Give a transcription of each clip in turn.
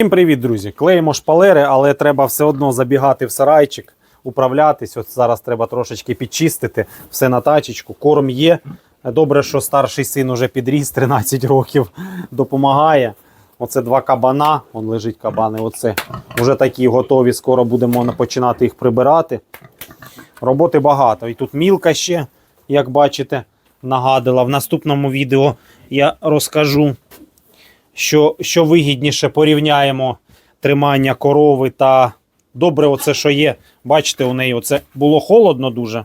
Всім привіт, друзі! Клеїмо шпалери, але треба все одно забігати в сарайчик, управлятись. От зараз треба трошечки підчистити все на тачечку. Корм є. Добре, що старший син уже підріс 13 років, допомагає. Оце два кабана, он лежить кабани. Оце вже такі готові. Скоро будемо починати їх прибирати. Роботи багато. І тут мілка ще, як бачите, нагадила. В наступному відео я розкажу що, що вигідніше порівняємо тримання корови та добре, оце що є. Бачите, у неї оце було холодно дуже.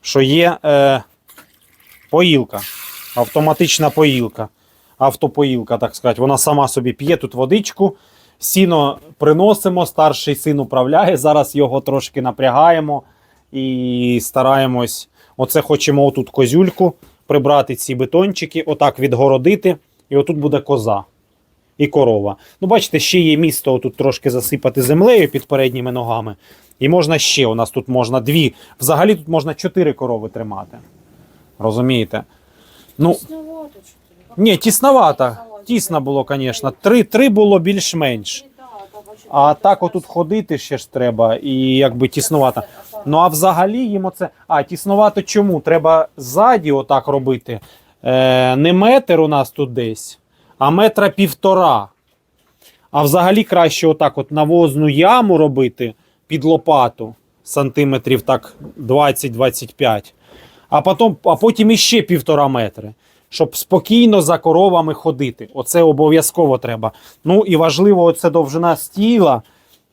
Що є е, поїлка, автоматична поїлка, автопоїлка, так сказати. Вона сама собі п'є тут водичку. Сіно приносимо, старший син управляє. Зараз його трошки напрягаємо і стараємось. Оце хочемо отут козюльку прибрати ці бетончики, отак відгородити. І отут буде коза і корова. Ну, бачите, ще є місто тут трошки засипати землею під передніми ногами. І можна ще. У нас тут можна дві. Взагалі тут можна чотири корови тримати. Розумієте? Ну, ні, тісновато. Тісно було, звісно. Три, три було більш-менш. А так отут ходити ще ж треба, і якби тіснувато. Ну а взагалі їм оце. А, тіснувато чому? Треба ззаді отак робити. Е, не метр у нас тут десь, а метра півтора. А взагалі краще отак от навозну яму робити під лопату сантиметрів так 20-25. А, потім, а потім іще півтора метри. Щоб спокійно за коровами ходити. Оце обов'язково треба. Ну і важливо, оце довжина стіла,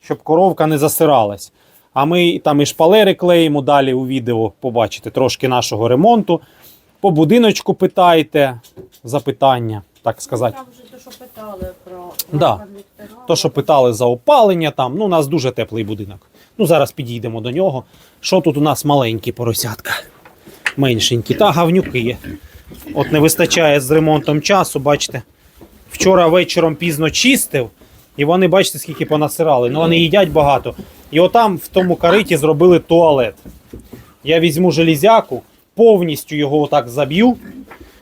щоб коровка не засиралась. А ми там і шпалери клеїмо далі у відео, побачите трошки нашого ремонту. По будиночку питайте запитання, так сказати. Там вже те, що питали про Да. То, що питали за опалення, там, ну, у нас дуже теплий будинок. Ну, зараз підійдемо до нього. Що тут у нас маленькі поросятка? Меншенькі. Та гавнюки є. От не вистачає з ремонтом часу, бачите. Вчора вечором пізно чистив, і вони, бачите, скільки понасирали. Ну, вони їдять багато. І отам в тому кариті зробили туалет. Я візьму железяку, повністю його отак заб'ю,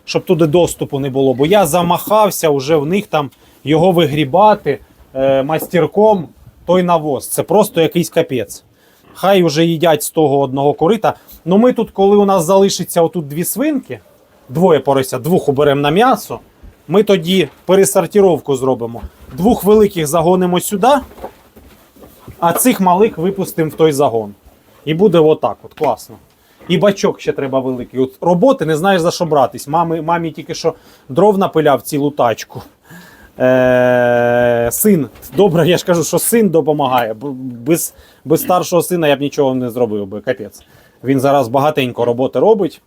щоб туди доступу не було. Бо я замахався вже в них там його вигрібати е, мастерком той навоз. Це просто якийсь капець. Хай вже їдять з того одного корита. Ну ми тут, коли у нас залишиться отут дві свинки, двоє порися, двох уберемо на м'ясо. Ми тоді пересортировку зробимо. Двох великих загонимо сюди, а цих малих випустимо в той загон. І буде отак, от класно. І бачок ще треба великий. От роботи не знаєш за що братись. Мамі, мамі тільки що дров напиляв цілу тачку. Е, син, добре, я ж кажу, що син допомагає. Без, без старшого сина я б нічого не зробив би, капець. Він зараз багатенько роботи робить.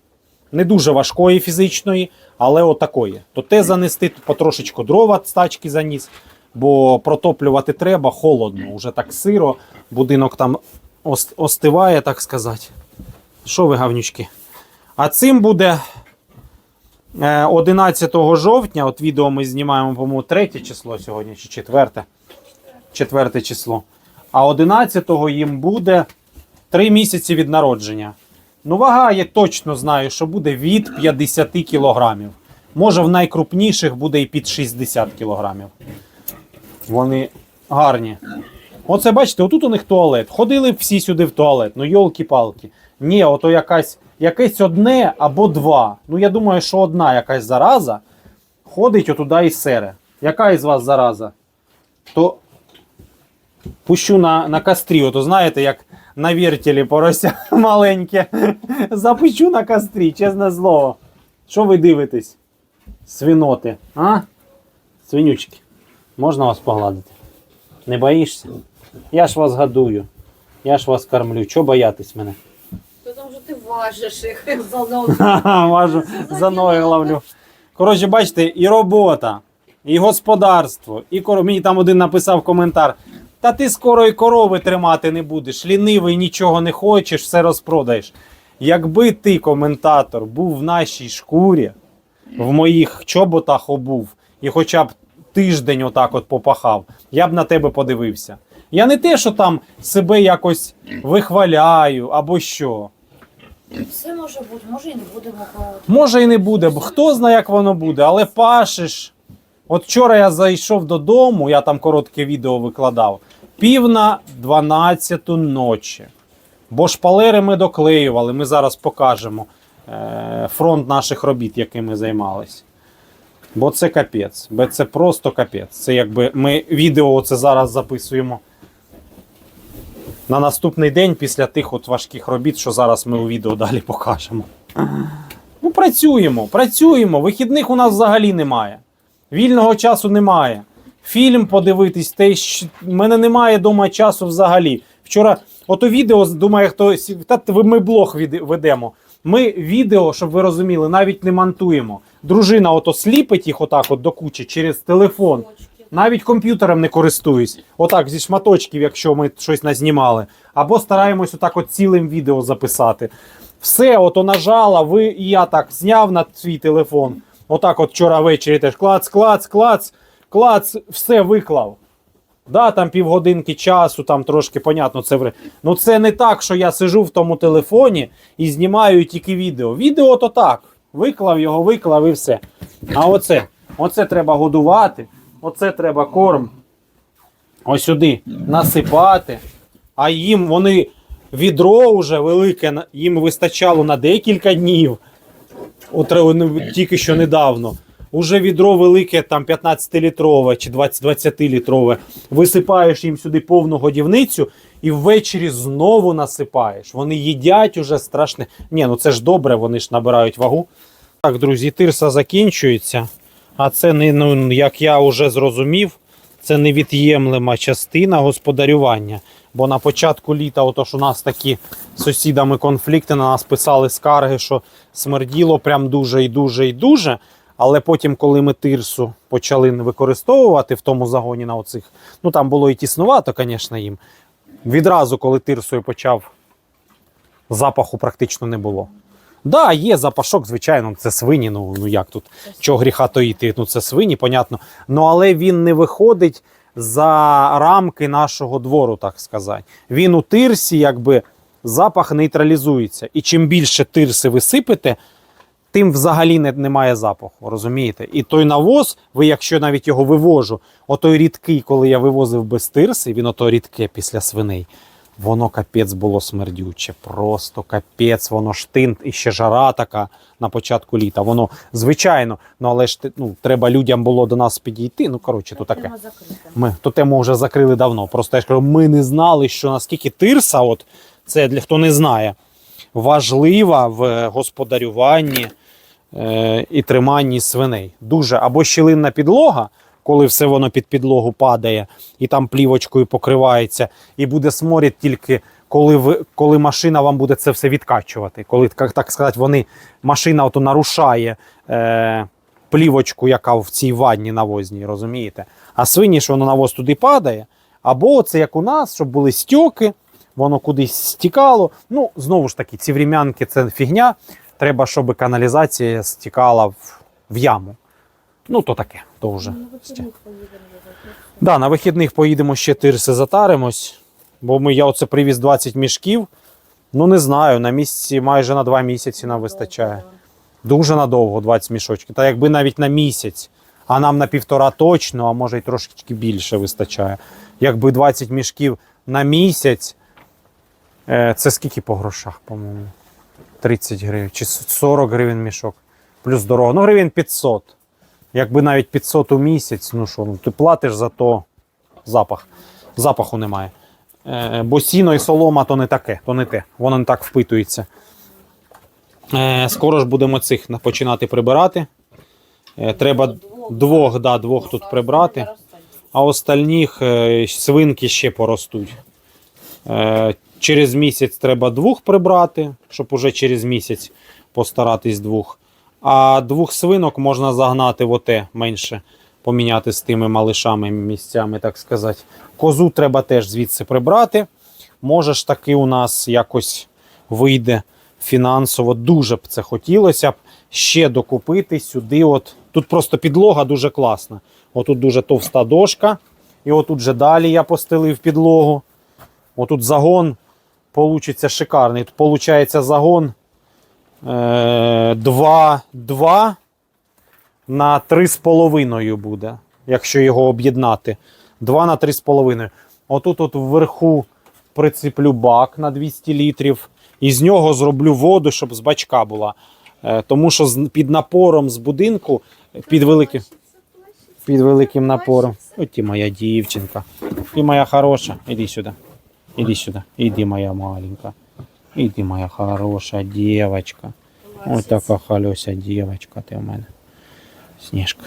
Не дуже важкої фізичної, але отакої. То те занести, потрошечку дрова з тачки заніс, бо протоплювати треба холодно, уже так сиро, будинок там остиває, так сказати. Що ви, гавнючки? А цим буде е, 11 жовтня. От відео ми знімаємо, по-моєму, 3 число сьогодні, чи 4. 4 число. А 11-го їм буде 3 місяці від народження. Ну, вага я точно знаю, що буде від 50 кілограмів. Може, в найкрупніших буде і під 60 кілограмів. Вони гарні. Оце бачите, отут у них туалет. Ходили всі сюди в туалет. Ну, йолки-палки. Ні, ото якась, якесь одне або два. Ну, я думаю, що одна якась зараза ходить отуди і сере. Яка із вас зараза? То пущу на, на кастрі. Ото знаєте, як на вертілі порося маленьке. Запущу на кастрі, чесне слово. Що ви дивитесь? Свиноти, а? Свинючки. Можна вас погладити? Не боїшся? Я ж вас годую. Я ж вас кормлю. Чого боятись мене? Тому що ти важиш їх за ногу. Важу, за ноги ловлю. Коротше, бачите, і робота, і господарство, і кор... мені там один написав коментар. Та ти скоро і корови тримати не будеш, лінивий, нічого не хочеш, все розпродаєш. Якби ти, коментатор, був в нашій шкурі, в моїх чоботах обув, і хоча б тиждень отак от попахав, я б на тебе подивився. Я не те, що там себе якось вихваляю або що. Все може бути, може і не будемо колоти. Може і не буде, бо хто знає, як воно буде, але пашеш, От вчора я зайшов додому, я там коротке відео викладав. Пів на 12 ночі. Бо шпалери ми доклеювали, ми зараз покажемо е, фронт наших робіт, якими займалися. Бо це капець. Бо це просто капець. Це якби ми відео це зараз записуємо на наступний день після тих от важких робіт, що зараз ми у відео далі покажемо. Ну, працюємо, працюємо. Вихідних у нас взагалі немає. Вільного часу немає. Фільм подивитись, те, що мене немає вдома часу взагалі. Вчора, ото відео, думає, хто сі- та ми блог ведемо. Ми відео, щоб ви розуміли, навіть не монтуємо. Дружина ото сліпить їх отак от до кучі через телефон. Навіть комп'ютером не користуюсь. Отак, зі шматочків, якщо ми щось назнімали. Або стараємось отак от цілим відео записати. Все, ото нажала, ви і я так зняв на свій телефон. Отак, от вчора ввечері теж клац, клац, клац, клац, все виклав. Да, там півгодинки часу, там трошки понятно, це вре. Ну це не так, що я сижу в тому телефоні і знімаю тільки відео. Відео то так. Виклав його, виклав і все. А оце, оце треба годувати, оце треба корм. Ось сюди насипати. А їм вони відро вже велике, їм вистачало на декілька днів. От ну, тільки що недавно. Уже відро велике, там 15-літрове чи 20-літрове. Висипаєш їм сюди повну годівницю і ввечері знову насипаєш. Вони їдять уже страшне. Ні, ну це ж добре, вони ж набирають вагу. Так, друзі, тирса закінчується. А це не, ну, як я вже зрозумів, це невід'ємлема частина господарювання. Бо на початку літа, ото ж у нас такі з сусідами конфлікти, на нас писали скарги, що смерділо прям дуже і дуже і дуже. Але потім, коли ми тирсу почали використовувати в тому загоні на оцих, ну там було і тіснувато, звісно, їм. Відразу, коли тирсою почав, запаху практично не було. Да, є запашок, звичайно, це свині. Ну, ну як тут чого гріха тоїти? Ну це свині, понятно. Ну але він не виходить за рамки нашого двору, так сказати. Він у тирсі, якби запах нейтралізується. І чим більше тирси ви сипете, тим взагалі не, немає запаху, розумієте? І той навоз, ви, якщо навіть його вивожу, отой рідкий, коли я вивозив без тирси, він ото рідке після свиней. Воно капець було смердюче, просто капець, воно штин і ще жара така на початку літа. Воно звичайно, ну але ж ну, треба людям було до нас підійти. Ну коротше, то таке. Ми ту тему вже закрили давно. Просто я ж кажу, ми не знали, що наскільки тирса, от це для хто не знає, важлива в господарюванні е, і триманні свиней. Дуже або щілинна підлога, коли все воно під підлогу падає і там плівочкою покривається, і буде сморід тільки. Коли ви, коли машина вам буде це все відкачувати, коли так сказати, вони машина ото нарушає е, плівочку, яка в цій ванні навозній, розумієте? А свині, що воно навоз туди падає, або це як у нас, щоб були стьоки, воно кудись стікало. Ну, знову ж таки, ці врем'янки це фігня. Треба, щоб каналізація стікала в, в яму. Ну, то таке, то вже. Ну, вихідних поїдемо. Да, на вихідних поїдемо ще тирси затаримось, бо ми, я оце привіз 20 мішків. Ну, не знаю, на місяці майже на 2 місяці нам вистачає. Дуже надовго 20 мішочків. Та якби навіть на місяць, а нам на півтора точно, а може й трошечки більше вистачає. Якби 20 мішків на місяць, е, це скільки по грошах, по-моєму? 30 гривень чи 40 гривень мішок. Плюс дорога. Ну, гривень 500. Якби навіть 500 у місяць, ну що, ну ти платиш за то запах. Запаху немає. Е, бо сіно і солома то не таке, то не те. Воно не так впитується. Е, скоро ж будемо цих починати прибирати. Е, треба двох, да, двох тут прибрати, а остальних е, свинки ще поростуть. Е, через місяць треба двох прибрати, щоб уже через місяць постаратись двох. А двох свинок можна загнати в оте менше, поміняти з тими малишами місцями, так сказати. Козу треба теж звідси прибрати. Може ж таки у нас якось вийде фінансово. Дуже б це хотілося б ще докупити сюди. От. Тут просто підлога дуже класна. Отут дуже товста дошка. І отут вже далі я постелив підлогу. Отут загон получиться шикарний. Тут получається загон 2, 2 на 3,5 буде, якщо його об'єднати. 2 на 3,5. Отут от вверху прицеплю бак на 200 літрів. І з нього зроблю воду, щоб з бачка була. Е, Тому що під напором з будинку, під великим, під великим напором. От і моя дівчинка. Ти моя хороша. Іди сюди. Іди сюди. Іди, моя маленька. Іди, моя хороша дівчинка. Ось така халюся дівчинка ти в мене. Сніжка.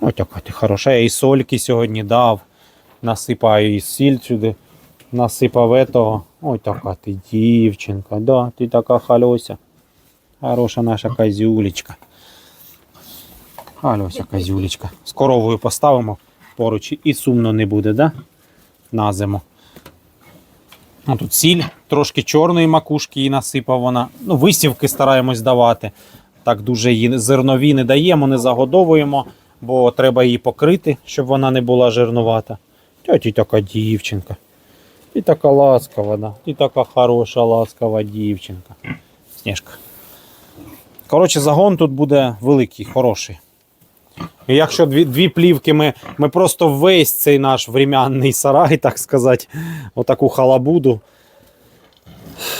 Ось така ти хороша. Я і сольки сьогодні дав. Насипаю і сіль сюди. Насипав этого. Ось така ти дівчинка. Да, ти така халюся. Хороша наша козюлечка. Халюся козюлечка. З коровою поставимо поруч і сумно не буде, да? На зиму. А тут сіль, трошки чорної макушки їй насипав вона. Ну, висівки стараємось давати. Так дуже її зернові не даємо, не загодовуємо, бо треба її покрити, щоб вона не була жирнувата. Тьоті така дівчинка. Ти така ласкава, да. Ти така хороша, ласкава дівчинка. Сніжка. Коротше, загон тут буде великий, хороший. Якщо дві, дві плівки ми, ми просто весь цей наш врем'янний сарай, так сказати, отаку халабуду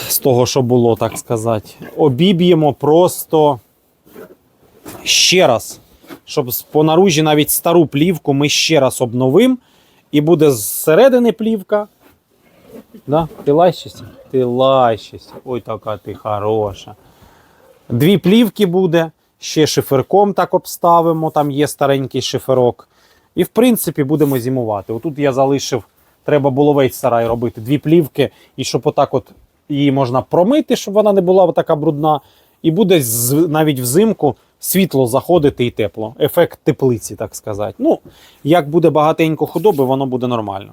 з того, що було, так сказати, обіб'ємо просто ще раз. Щоб по наружі навіть стару плівку ми ще раз обновимо. І буде зсередини плівка. Да? Ти лащишся? Ти лащишся. Ой, така ти хороша. Дві плівки буде, ще шиферком так обставимо, там є старенький шиферок. І в принципі будемо зимувати. Отут я залишив, треба було весь сарай робити. Дві плівки, і щоб отак от її можна промити, щоб вона не була така брудна. І буде навіть взимку світло заходити і тепло. Ефект теплиці, так сказати. Ну, як буде багатенько худоби, воно буде нормально.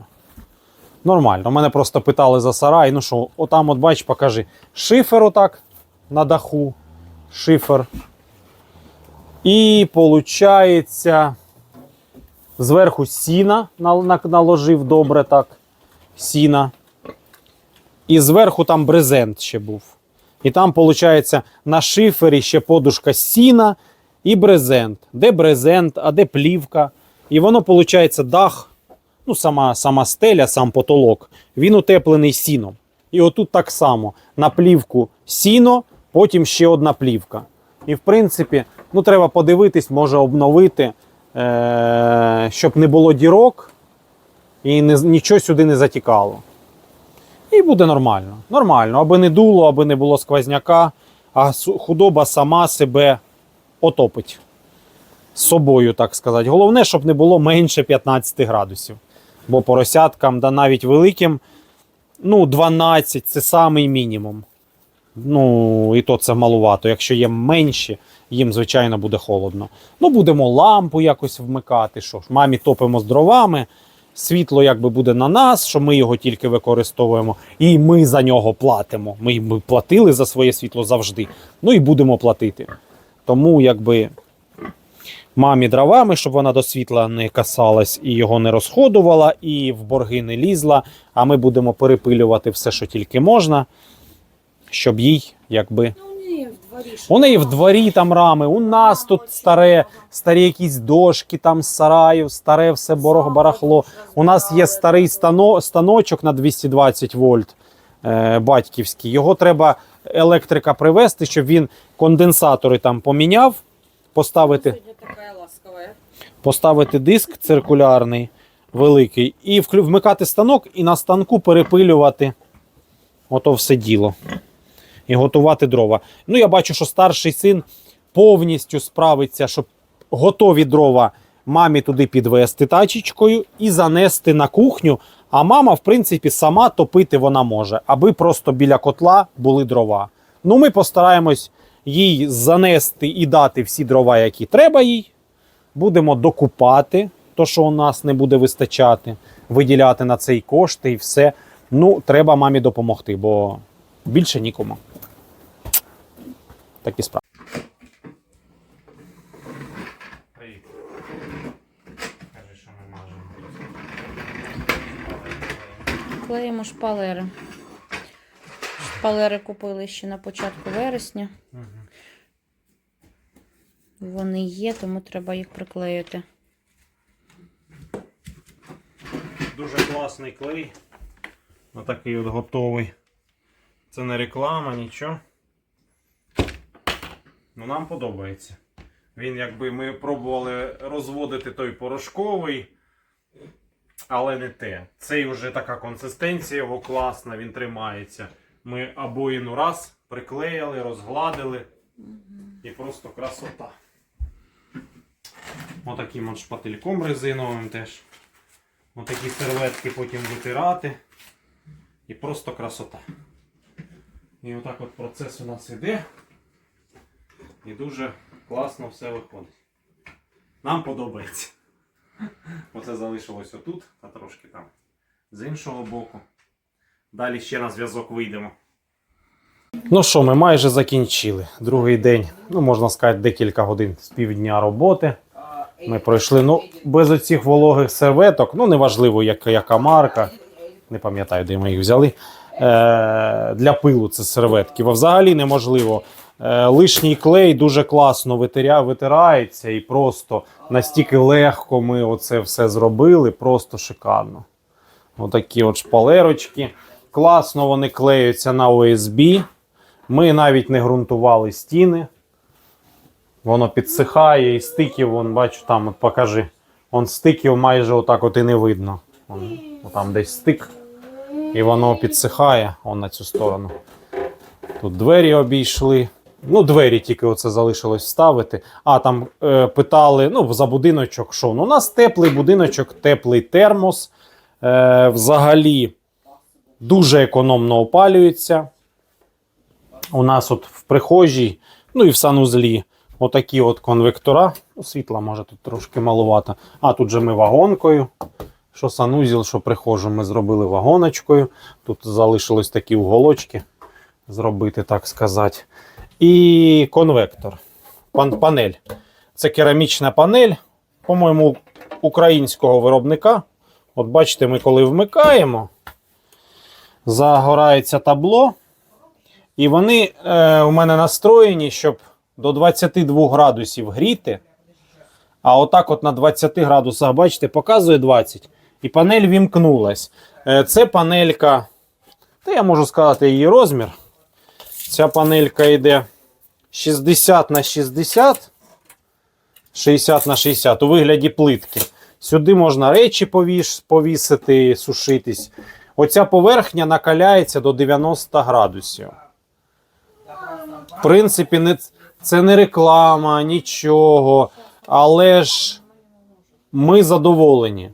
Нормально. Мене просто питали за сарай. Ну що, отам, от бач, покажи. Шифер отак на даху. Шифер. І виходить, зверху сіна наложив добре так. Сіна. І зверху там брезент ще був. І там, виходить, на шифері ще подушка сіна і брезент. Де брезент, а де плівка. І воно, виходить, дах, ну, сама, сама стеля, сам потолок, він утеплений сіном. І отут так само на плівку сіно, потім ще одна плівка. І в принципі, ну треба подивитись, може обновити, е- щоб не було дірок і не, нічого сюди не затікало. І буде нормально. Нормально, аби не дуло, аби не було сквозняка, а худоба сама себе отопить. З собою, так сказати. Головне, щоб не було менше 15 градусів. Бо поросяткам, да навіть великим, ну, 12 це самий мінімум. Ну, і то це малувато. Якщо є менші, їм, звичайно, буде холодно. Ну, будемо лампу якось вмикати. Що ж, мамі топимо з дровами. Світло якби буде на нас, що ми його тільки використовуємо, і ми за нього платимо. Ми, ми платили за своє світло завжди. Ну і будемо платити. Тому якби мамі дровами, щоб вона до світла не касалась і його не розходувала, і в борги не лізла. А ми будемо перепилювати все, що тільки можна, щоб їй якби. Ну, ні, в дворі. У неї в дворі там рами, у нас тут старе, старі якісь дошки там з сараїв, старе все борог барахло. У нас є старий стано, станочок на 220 вольт е, батьківський. Його треба електрика привезти, щоб він конденсатори там поміняв, поставити, поставити диск циркулярний великий і вмикати станок і на станку перепилювати ото все діло. І готувати дрова. Ну, я бачу, що старший син повністю справиться, щоб готові дрова мамі туди підвести тачечкою і занести на кухню. А мама, в принципі, сама топити вона може, аби просто біля котла були дрова. Ну, ми постараємось їй занести і дати всі дрова, які треба їй. Будемо докупати то, що у нас не буде вистачати, виділяти на цей кошти і все. Ну, треба мамі допомогти, бо більше нікому. Такі справи. Клеїмо шпалери. Шпалери купили ще на початку вересня. Вони є, тому треба їх приклеїти. Дуже класний клей. Отакий от готовий. Це не реклама, нічого. Ну, нам подобається. Він, якби ми пробували розводити той порошковий, але не те. Цей вже така консистенція його класна, він тримається. Ми обоїну раз приклеїли, розгладили. І просто красота. Отаким от шпательком резиновим теж. Отакі серветки потім витирати. І просто красота. І отак от процес у нас іде. І дуже класно все виходить. Нам подобається. Оце залишилось отут, а трошки там з іншого боку. Далі ще на зв'язок вийдемо. Ну що, ми майже закінчили. Другий день, ну можна сказати, декілька годин з півдня роботи. Ми пройшли ну, без оцих вологих серветок. Ну, неважливо, яка, яка марка. Не пам'ятаю, де ми їх взяли. Е, для пилу це серветки. Взагалі неможливо. Е, лишній клей дуже класно витиря, витирається і просто настільки легко ми оце все зробили, просто шикарно. Отакі от шпалерочки. Класно вони клеються на ОСБ. Ми навіть не ґрунтували стіни. Воно підсихає і стиків, вон, бачу, там от покажи. Вон стиків майже отак от і не видно. Вон, там десь стик. І воно підсихає он на цю сторону. Тут двері обійшли. Ну, двері тільки оце залишилось вставити. А там е, питали ну, за будиночок, що ну, у нас теплий будиночок, теплий термос. Е, взагалі дуже економно опалюється. У нас от в прихожій, ну і в санузлі, отакі от конвектора. Ну, світла може тут трошки малувато. А тут же ми вагонкою. Що санузел, що прихожу, ми зробили вагоночкою. Тут залишилось такі уголочки зробити, так сказати. І конвектор. Пан, панель. Це керамічна панель, по-моєму, українського виробника. От бачите, ми коли вмикаємо, загорається табло. І вони е, у мене настроєні, щоб до 22 градусів гріти. А отак, от на 20 градусах, бачите, показує 20. І панель вімкнулась. Е, це панелька. Та я можу сказати її розмір. Ця панелька йде 60 на 60, 60 на 60 у вигляді плитки. Сюди можна речі повіш, повісити, сушитись. Оця поверхня накаляється до 90 градусів. В принципі, не, це не реклама, нічого. Але ж ми задоволені.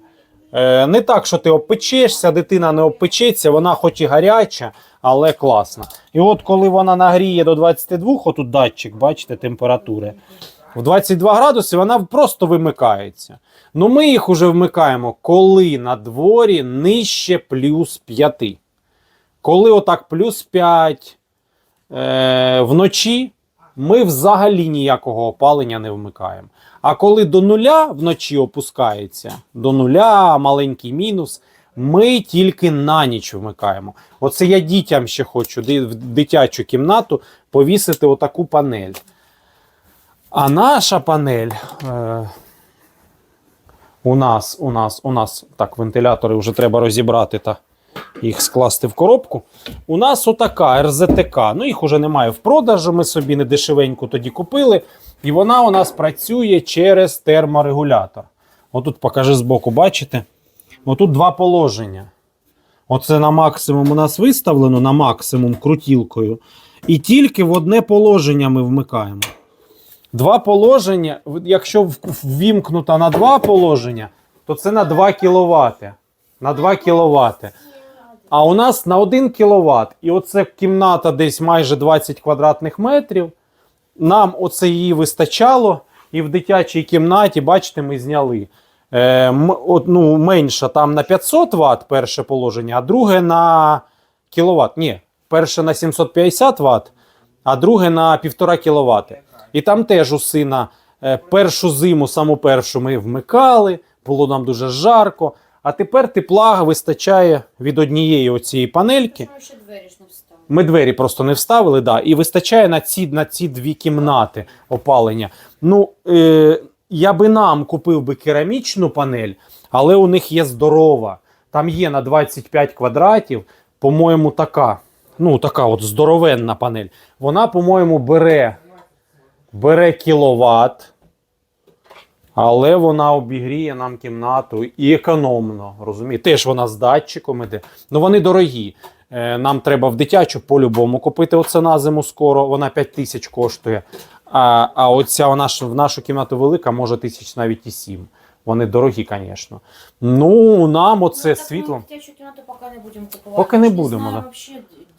Е, не так, що ти обпечешся, дитина не обпечеться, вона хоч і гаряча, але класна. І от коли вона нагріє до 22, отут датчик, бачите, температури. В 22 градуси вона просто вимикається. Ну ми їх уже вмикаємо, коли на дворі нижче плюс 5. Коли отак плюс 5 е, вночі, ми взагалі ніякого опалення не вмикаємо. А коли до нуля вночі опускається, до нуля маленький мінус, ми тільки на ніч вмикаємо. Оце я дітям ще хочу в дитячу кімнату повісити отаку панель. А наша панель. Е, у нас, у нас, у нас, так, вентилятори вже треба розібрати та їх скласти в коробку. У нас отака РЗТК. Ну, їх уже немає в продажу. Ми собі не дешевеньку тоді купили. І вона у нас працює через терморегулятор. Отут покажи збоку, бачите? Отут два положення. Оце на максимум у нас виставлено, на максимум крутілкою. І тільки в одне положення ми вмикаємо. Два положення, якщо ввімкнуто на два положення, то це на 2 кВт. На 2 кВт. А у нас на 1 кВт. І оце кімната десь майже 20 квадратних метрів. Нам оце її вистачало. І в дитячій кімнаті, бачите, ми зняли. Е, ну, менше там на 500 Вт перше положення, а друге на кіловат. Ні, перше на 750 Вт, а друге на 1,5 кВт. І там теж у сина е, першу зиму, саму першу ми вмикали, було нам дуже жарко. А тепер тепла вистачає від однієї оцієї панельки. Ще двері ж? Ми двері просто не вставили, да, і вистачає на ці, на ці дві кімнати опалення. Ну, е, я би нам купив би керамічну панель, але у них є здорова. Там є на 25 квадратів, по-моєму, така. Ну, така от здоровенна панель. Вона, по-моєму, бере, бере кіловат, але вона обігріє нам кімнату і економно. Розумієте? Теж вона з датчиком іде. Ну вони дорогі. Е, Нам треба в дитячу по-любому купити оце на зиму скоро. Вона 5 тисяч коштує. А, а оця вона ж в нашу кімнату велика, може тисяч навіть і 7. Вони дорогі, звісно. Ну, нам оце Ну, так світло. Мы дитячу кімнату поки не будемо купувати. Поки не ж будемо, знаємо да. вообще,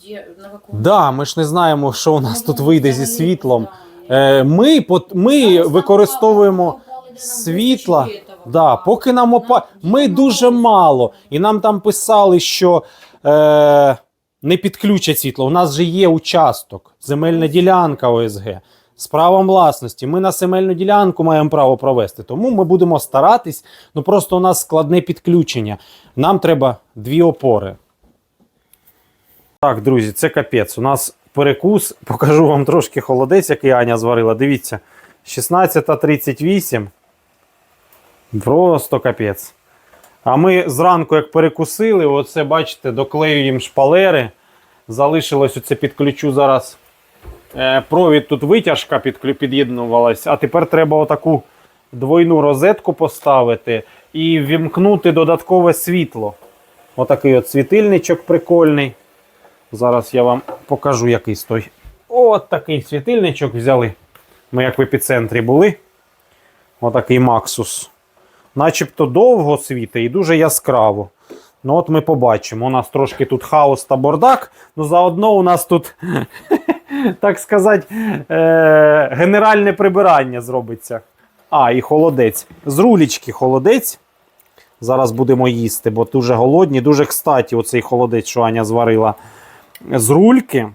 де, на какому... Да, ми ж не знаємо, що у нас Ну, тут вийде зі світлом. Е, Ми, ми використовуємо світла. Да, поки нам опа... Ми дуже мало. І нам там писали, що е, не підключать світло. У нас же є участок, земельна ділянка ОСГ з правом власності. Ми на земельну ділянку маємо право провести. Тому ми будемо старатись. Ну просто у нас складне підключення. Нам треба дві опори. Так, друзі, це капець. У нас перекус. Покажу вам трошки холодець, який Аня зварила. Дивіться, 16.38. Просто капець. А ми зранку, як перекусили, оце, бачите, доклеюємо шпалери. Залишилось оце підключу зараз. Е, провід тут витяжка під'єднувалась, а тепер треба отаку двойну розетку поставити і вімкнути додаткове світло. Отакий от світильничок прикольний. Зараз я вам покажу якийсь той. От такий світильничок взяли. Ми як в епіцентрі були. Отакий Максус. Начебто довго світить і дуже яскраво. Ну, от ми побачимо. У нас трошки тут хаос та бордак. Ну, заодно у нас тут, так сказати, е- генеральне прибирання зробиться. А, і холодець. З рулічки холодець. Зараз будемо їсти, бо дуже голодні. Дуже кстаті, оцей холодець, що Аня зварила. З рульки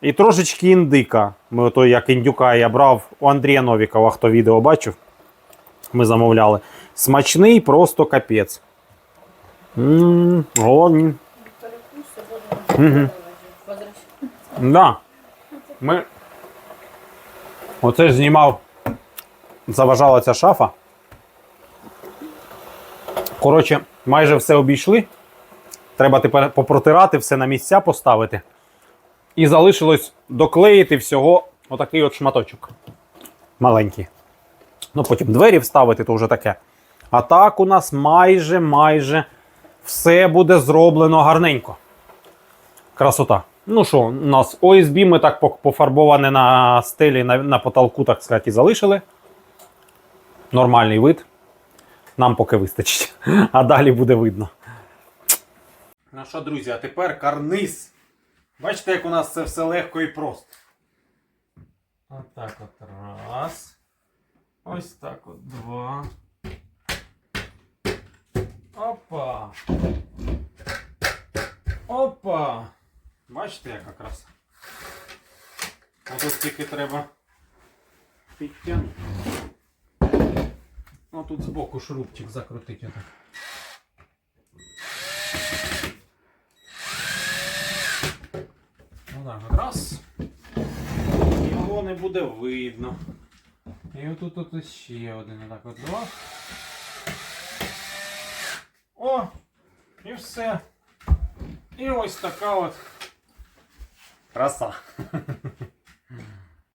і трошечки індика. Ми ото як індюка я брав у Андрія Новікова, хто відео бачив. Ми замовляли. Смачний, просто капець. Ммм, голодні. Мгм. Да. Ми... Оце ж знімав. Заважала ця шафа. Коротше, майже все обійшли. Треба тепер попротирати, все на місця поставити. І залишилось доклеїти всього отакий от шматочок. Маленький. Ну, потім двері вставити, то вже таке. А так у нас майже майже все буде зроблено гарненько. Красота. Ну що, у нас ОСБ ми так по- пофарбоване на стелі, на, на потолку, так сказати, залишили. Нормальний вид. Нам поки вистачить. А далі буде видно. Ну що, друзі, а тепер карниз. Бачите, як у нас це все легко і просто. Отак от раз. Ось так от два. Опа. Опа. Бачите, яка краса. А тут тільки треба підтягнути. Ну тут збоку шурупчик закрутити. отак. Ну так, от раз. Його не буде видно. І отут тут ще один. Отак от два. О! І все. І ось така от краса.